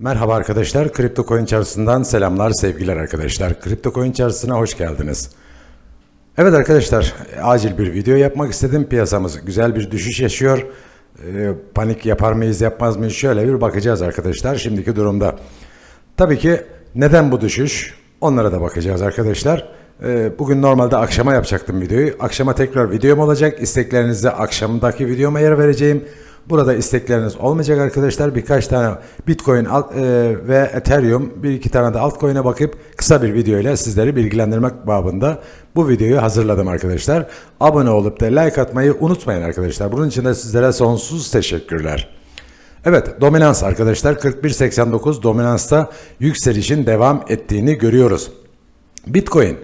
Merhaba arkadaşlar, Kripto Coin Çarşısı'ndan selamlar, sevgiler arkadaşlar. Kripto Coin Çarşısı'na hoş geldiniz. Evet arkadaşlar, acil bir video yapmak istedim. Piyasamız güzel bir düşüş yaşıyor. Ee, panik yapar mıyız, yapmaz mıyız? Şöyle bir bakacağız arkadaşlar şimdiki durumda. Tabii ki neden bu düşüş? Onlara da bakacağız arkadaşlar. Ee, bugün normalde akşama yapacaktım videoyu. Akşama tekrar videom olacak. İsteklerinize akşamdaki videoma yer vereceğim. Burada istekleriniz olmayacak arkadaşlar. Birkaç tane Bitcoin e, ve Ethereum, bir iki tane de altcoin'e bakıp kısa bir video ile sizleri bilgilendirmek babında bu videoyu hazırladım arkadaşlar. Abone olup da like atmayı unutmayın arkadaşlar. Bunun için de sizlere sonsuz teşekkürler. Evet, dominans arkadaşlar 41.89 dominansta yükselişin devam ettiğini görüyoruz. Bitcoin.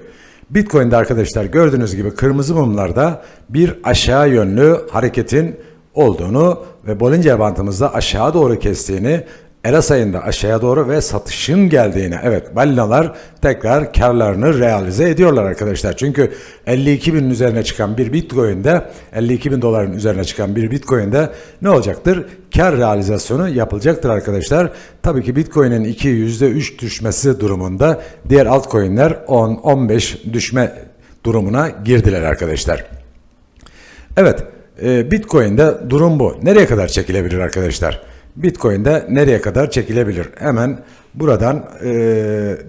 Bitcoin'de arkadaşlar gördüğünüz gibi kırmızı mumlarda bir aşağı yönlü hareketin olduğunu ve Bollinger Bandımızda aşağı doğru kestiğini, Eras ayında aşağıya doğru ve satışın geldiğini, evet balinalar tekrar karlarını realize ediyorlar arkadaşlar. Çünkü 52 binin üzerine çıkan bir Bitcoin'de, 52 bin doların üzerine çıkan bir Bitcoin'de ne olacaktır? Kar realizasyonu yapılacaktır arkadaşlar. Tabii ki Bitcoin'in 2 %3 düşmesi durumunda diğer altcoin'ler 10-15 düşme durumuna girdiler arkadaşlar. Evet, e, Bitcoin'de durum bu. Nereye kadar çekilebilir arkadaşlar? Bitcoin'de nereye kadar çekilebilir? Hemen buradan e,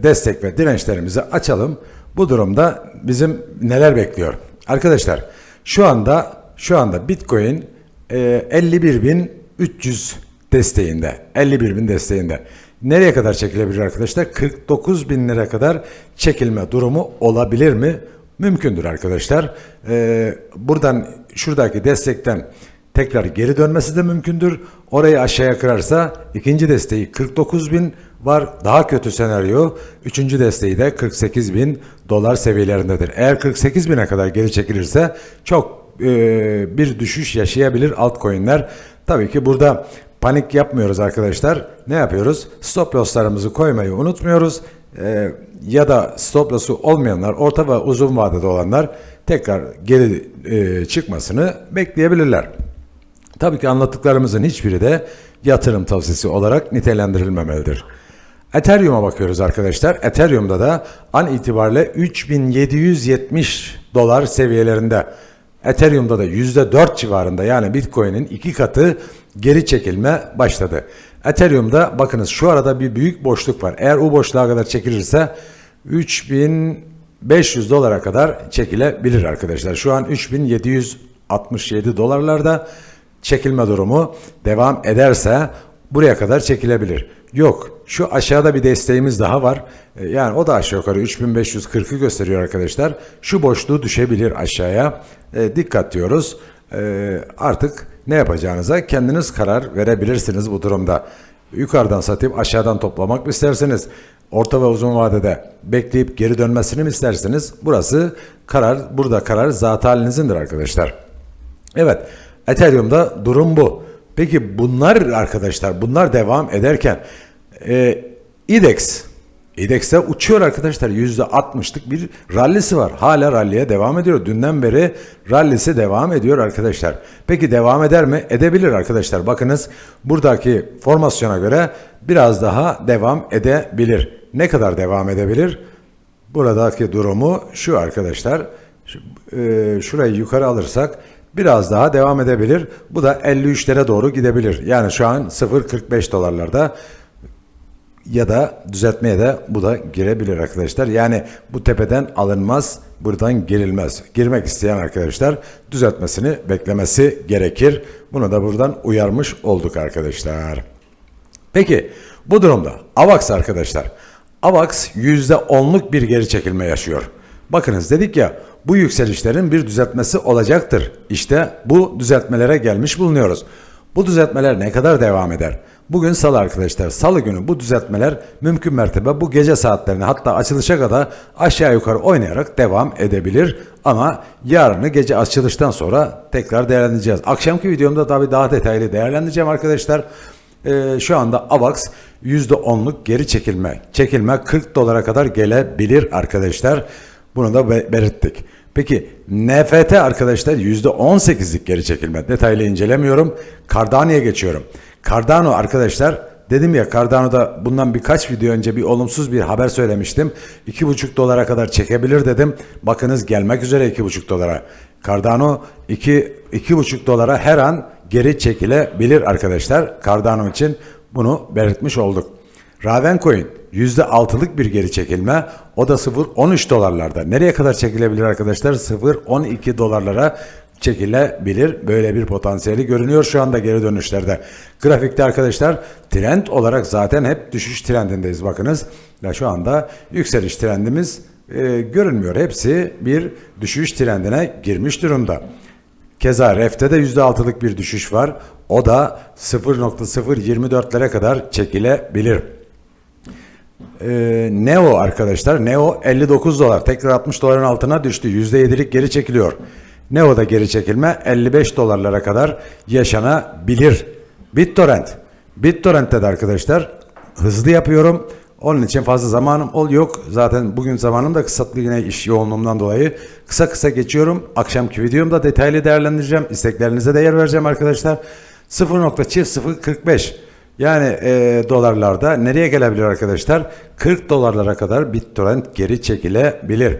destek ve dirençlerimizi açalım. Bu durumda bizim neler bekliyor? Arkadaşlar, şu anda şu anda Bitcoin e, 51.300 desteğinde. 51.000 desteğinde. Nereye kadar çekilebilir arkadaşlar? 49 bin lira kadar çekilme durumu olabilir mi? Mümkündür arkadaşlar. Ee, buradan şuradaki destekten tekrar geri dönmesi de mümkündür. Orayı aşağıya kırarsa ikinci desteği 49 bin var. Daha kötü senaryo üçüncü desteği de 48 bin dolar seviyelerindedir. Eğer 48 bine kadar geri çekilirse çok e, bir düşüş yaşayabilir altcoin'ler. Tabii ki burada panik yapmıyoruz arkadaşlar. Ne yapıyoruz? Stop loss'larımızı koymayı unutmuyoruz. Ee, ya da stop loss'u olmayanlar, orta ve uzun vadede olanlar tekrar geri e, çıkmasını bekleyebilirler. Tabii ki anlattıklarımızın hiçbiri de yatırım tavsiyesi olarak nitelendirilmemelidir. Ethereum'a bakıyoruz arkadaşlar. Ethereum'da da an itibariyle 3770 dolar seviyelerinde. Ethereum'da da %4 civarında yani Bitcoin'in iki katı geri çekilme başladı. Ethereum'da bakınız şu arada bir büyük boşluk var. Eğer o boşluğa kadar çekilirse 3500 dolara kadar çekilebilir arkadaşlar. Şu an 3767 dolarlarda çekilme durumu devam ederse buraya kadar çekilebilir. Yok şu aşağıda bir desteğimiz daha var. E, Yani o da aşağı yukarı 3540'ı gösteriyor arkadaşlar. Şu boşluğu düşebilir aşağıya. E, dikkat diyoruz. E, artık ne yapacağınıza kendiniz karar verebilirsiniz bu durumda. Yukarıdan satıp aşağıdan toplamak mı istersiniz? Orta ve uzun vadede bekleyip geri dönmesini mi istersiniz? Burası karar, burada karar zat halinizindir arkadaşlar. Evet, Ethereum'da durum bu. Peki bunlar arkadaşlar, bunlar devam ederken e, IDEX, IDEX'te uçuyor arkadaşlar. %60'lık bir rallisi var. Hala ralliye devam ediyor. Dünden beri rallisi devam ediyor arkadaşlar. Peki devam eder mi? Edebilir arkadaşlar. Bakınız buradaki formasyona göre biraz daha devam edebilir. Ne kadar devam edebilir? Buradaki durumu şu arkadaşlar. E, şurayı yukarı alırsak biraz daha devam edebilir. Bu da 53'lere doğru gidebilir. Yani şu an 0.45 dolarlarda ya da düzeltmeye de bu da girebilir arkadaşlar. Yani bu tepeden alınmaz, buradan girilmez. Girmek isteyen arkadaşlar düzeltmesini beklemesi gerekir. Bunu da buradan uyarmış olduk arkadaşlar. Peki bu durumda AVAX arkadaşlar. AVAX %10'luk bir geri çekilme yaşıyor. Bakınız dedik ya bu yükselişlerin bir düzeltmesi olacaktır. İşte bu düzeltmelere gelmiş bulunuyoruz. Bu düzeltmeler ne kadar devam eder? Bugün salı arkadaşlar. Salı günü bu düzeltmeler mümkün mertebe bu gece saatlerine hatta açılışa kadar aşağı yukarı oynayarak devam edebilir. Ama yarını gece açılıştan sonra tekrar değerlendireceğiz. Akşamki videomda tabii daha detaylı değerlendireceğim arkadaşlar. Ee, şu anda AVAX %10'luk geri çekilme. Çekilme 40 dolara kadar gelebilir arkadaşlar. Bunu da be- belirttik. Peki NFT arkadaşlar %18'lik geri çekilme. Detaylı incelemiyorum. Cardano'ya geçiyorum. Cardano arkadaşlar dedim ya Cardano'da bundan birkaç video önce bir olumsuz bir haber söylemiştim. 2,5 dolara kadar çekebilir dedim. Bakınız gelmek üzere 2,5 dolara. Cardano 2 2,5 dolara her an geri çekilebilir arkadaşlar. Cardano için bunu belirtmiş olduk. Ravencoin %6'lık bir geri çekilme. O da 0.13 dolarlarda. Nereye kadar çekilebilir arkadaşlar? 0.12 dolarlara çekilebilir. Böyle bir potansiyeli görünüyor şu anda geri dönüşlerde. Grafikte arkadaşlar trend olarak zaten hep düşüş trendindeyiz bakınız. Ve şu anda yükseliş trendimiz e, görünmüyor. Hepsi bir düşüş trendine girmiş durumda. Keza refte de %6'lık bir düşüş var. O da 0.024'lere kadar çekilebilir. Ee, Neo arkadaşlar. Neo 59 dolar. Tekrar 60 doların altına düştü. %7'lik geri çekiliyor. Neo'da geri çekilme 55 dolarlara kadar yaşanabilir. BitTorrent. BitTorrent'te de arkadaşlar hızlı yapıyorum. Onun için fazla zamanım ol yok. Zaten bugün zamanım da kısıtlı yine iş yoğunluğumdan dolayı. Kısa kısa geçiyorum. Akşamki videomda detaylı değerlendireceğim. İsteklerinize de yer vereceğim arkadaşlar. 0.045 yani e, dolarlarda nereye gelebilir arkadaşlar? 40 dolarlara kadar BitTorrent geri çekilebilir.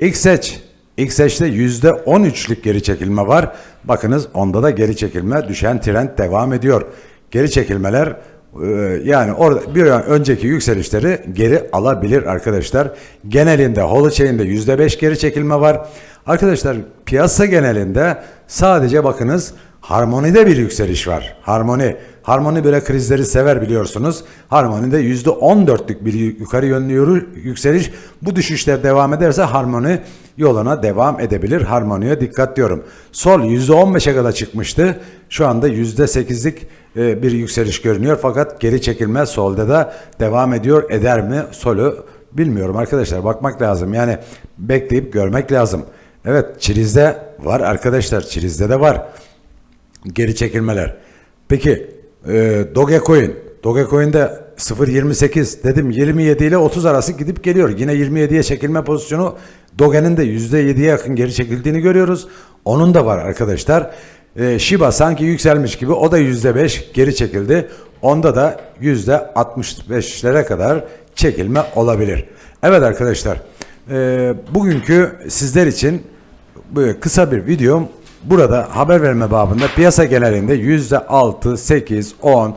XH XH'de %13'lük geri çekilme var. Bakınız onda da geri çekilme düşen trend devam ediyor. Geri çekilmeler e, yani orada bir önceki yükselişleri geri alabilir arkadaşlar. Genelinde Holochain'de %5 geri çekilme var. Arkadaşlar piyasa genelinde sadece bakınız Harmoni'de bir yükseliş var. Harmoni. Harmoni böyle krizleri sever biliyorsunuz. Harmoni'de %14'lük bir yukarı yönlü yükseliş. Bu düşüşler devam ederse Harmoni yoluna devam edebilir. Harmoniye dikkat diyorum. Sol %15'e kadar çıkmıştı. Şu anda %8'lik e, bir yükseliş görünüyor. Fakat geri çekilme solda da devam ediyor. Eder mi? Solu bilmiyorum arkadaşlar. Bakmak lazım. Yani bekleyip görmek lazım. Evet Çiliz'de var arkadaşlar. Çiliz'de de var geri çekilmeler. Peki e, Dogecoin. Dogecoin'de 0.28 dedim 27 ile 30 arası gidip geliyor. Yine 27'ye çekilme pozisyonu Doge'nin de %7'ye yakın geri çekildiğini görüyoruz. Onun da var arkadaşlar. E, Shiba sanki yükselmiş gibi o da %5 geri çekildi. Onda da %65'lere kadar çekilme olabilir. Evet arkadaşlar e, bugünkü sizler için böyle kısa bir videom burada haber verme babında piyasa genelinde yüzde altı, sekiz, on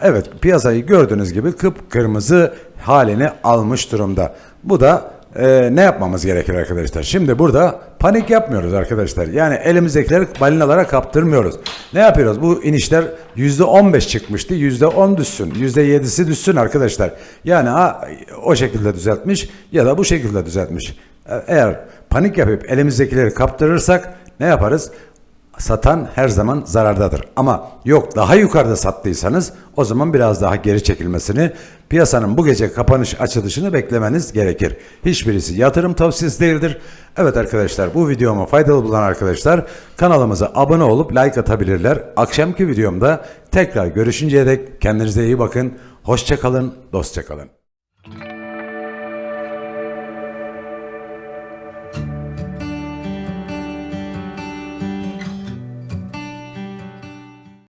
evet piyasayı gördüğünüz gibi kıpkırmızı halini almış durumda. Bu da e, ne yapmamız gerekir arkadaşlar? Şimdi burada panik yapmıyoruz arkadaşlar. Yani elimizdekileri balinalara kaptırmıyoruz. Ne yapıyoruz? Bu inişler yüzde on beş çıkmıştı. Yüzde on düşsün. Yüzde yedisi düşsün arkadaşlar. Yani ha, o şekilde düzeltmiş ya da bu şekilde düzeltmiş. E, Eğer panik yapıp elimizdekileri kaptırırsak ne yaparız? Satan her zaman zarardadır. Ama yok daha yukarıda sattıysanız o zaman biraz daha geri çekilmesini, piyasanın bu gece kapanış açılışını beklemeniz gerekir. Hiçbirisi yatırım tavsiyesi değildir. Evet arkadaşlar bu videomu faydalı bulan arkadaşlar kanalımıza abone olup like atabilirler. Akşamki videomda tekrar görüşünceye dek kendinize iyi bakın. Hoşçakalın, dostça kalın.